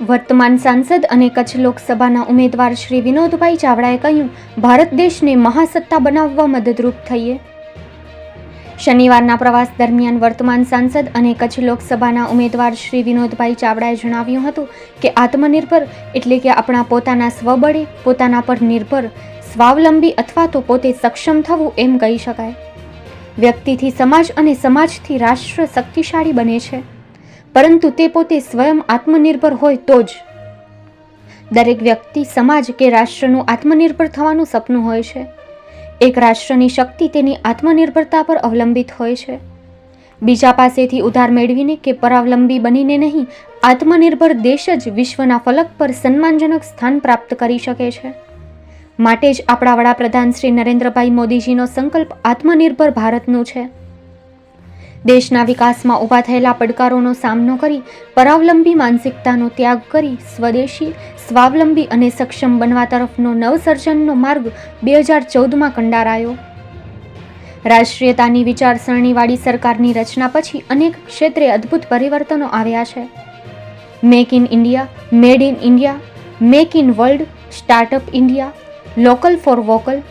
વર્તમાન સાંસદ અને કચ્છ લોકસભાના ઉમેદવાર શ્રી વિનોદભાઈ ચાવડાએ કહ્યું, ભારત દેશને મહાસત્તા બનાવવા મદદરૂપ થઈએ. શનિવારના પ્રવાસ દરમિયાન વર્તમાન સાંસદ અને કચ્છ લોકસભાના ઉમેદવાર શ્રી વિનોદભાઈ ચાવડાએ જણાવ્યું હતું કે, આત્મનિર્ભર એટલે કે આપણા પોતાના સ્વબળે, પોતાના પર નિર્ભર, સ્વાવલંબી અથવા તો પોતે સક્ષમ થવું એમ કહી શકાય. વ્યક્તિથી સમાજ અને સમાજથી રાષ્ટ્ર શક્તિશાળી બને છે. પરંતુ તે પોતે સ્વયં આત્મનિર્ભર હોય તો જ. દરેક વ્યક્તિ સમાજ કે રાષ્ટ્રનું આત્મનિર્ભર થવાનું સપનું હોય છે. એક રાષ્ટ્રની શક્તિ તેની આત્મનિર્ભરતા પર અવલંબિત હોય છે. બીજા પાસેથી ઉધાર મેળવીને કે પરાવલંબી બનીને નહીં, આત્મનિર્ભર દેશ જ વિશ્વના ફલક પર સન્માનજનક સ્થાન પ્રાપ્ત કરી શકે છે. માટે જ આપણા વડાપ્રધાન શ્રી નરેન્દ્રભાઈ મોદીજીનો સંકલ્પ આત્મનિર્ભર ભારતનું છે. દેશના વિકાસમાં ઊભા થયેલા પડકારોનો સામનો કરી, પરાવલંબી માનસિકતાનો ત્યાગ કરી, સ્વદેશી, સ્વાવલંબી અને સક્ષમ બનવા તરફનો નવસર્જનનો માર્ગ બે હજાર ચૌદમાં કંડારાયો. રાષ્ટ્રીયતાની વિચારસરણીવાળી સરકારની રચના પછી અનેક ક્ષેત્રે અદ્ભુત પરિવર્તનો આવ્યા છે. Make in India, made in India, make in world, startup India, local for vocal,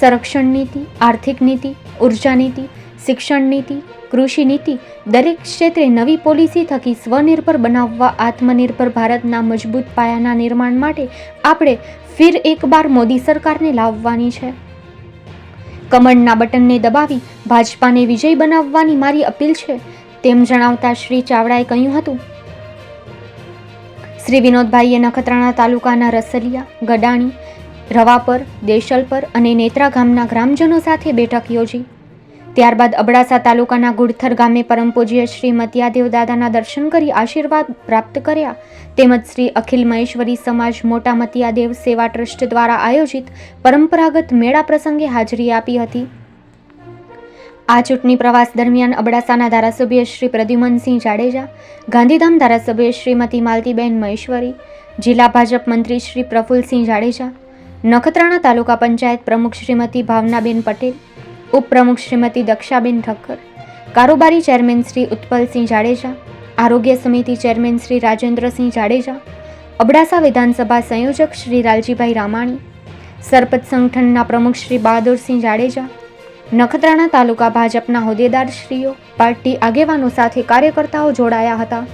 સંરક્ષણ નીતિ, આર્થિક નીતિ, ઊર્જા નીતિ, શિક્ષણ નીતિ કૃષિ નીતિ દરેક ક્ષેત્રે નવી પોલિસી થકી સ્વનિર્ભર બનાવવા, આત્મનિર્ભર ભારતના મજબૂત પાયાના નિર્માણ માટે આપણે ફિર એકવાર મોદી સરકારને લાવવાની છે. કમળના બટનને દબાવી ભાજપાને વિજય બનાવવાની મારી અપીલ છે, તેમ જણાવતા શ્રી ચાવડાએ કહ્યું હતું. શ્રી વિનોદભાઈએ નખત્રાણા તાલુકાના રસલિયા, ગડાણી, રવાપર, દેશલપર અને નેત્રા ગામના ગ્રામજનો સાથે બેઠક યોજી. ત્યારબાદ અબડાસા તાલુકાના ગુડથર ગામે પરમ પૂજ્ય શ્રી મતિયાદેવ દાદાના દર્શન કરી આશીર્વાદ પ્રાપ્ત કર્યા. તેમજ શ્રી અખિલ મહેશ્વરી સમાજ મોટા મતિયાદેવ સેવા ટ્રસ્ટ દ્વારા આયોજિત પરંપરાગત મેળા પ્રસંગે હાજરી આપી હતી. આ ચૂંટણી પ્રવાસ દરમિયાન અબડાસાના ધારાસભ્ય શ્રી પ્રદ્યુમનસિંહ જાડેજા, ગાંધીધામ ધારાસભ્ય શ્રીમતી માલતીબેન મહેશ્વરી, જિલ્લા ભાજપ મંત્રી શ્રી પ્રફુલસિંહ જાડેજા, નખત્રાણા તાલુકા પંચાયત પ્રમુખ શ્રીમતી ભાવનાબેન પટેલ ઉપપ્રમુખ શ્રીમતી દક્ષાબેન ઠક્કર, કારોબારી ચેરમેન શ્રી ઉત્પલસિંહ જાડેજા, આરોગ્ય સમિતિ ચેરમેન શ્રી રાજેન્દ્રસિંહ જાડેજા, અબડાસા વિધાનસભા સંયોજક શ્રી લાલજીભાઈ રામાણી, સરપંચ સંગઠનના પ્રમુખ શ્રી બહાદુરસિંહ જાડેજા, નખત્રાણા તાલુકા ભાજપના હોદ્દેદારશ્રીઓ, પાર્ટી આગેવાનો સાથે કાર્યકર્તાઓ જોડાયા હતા.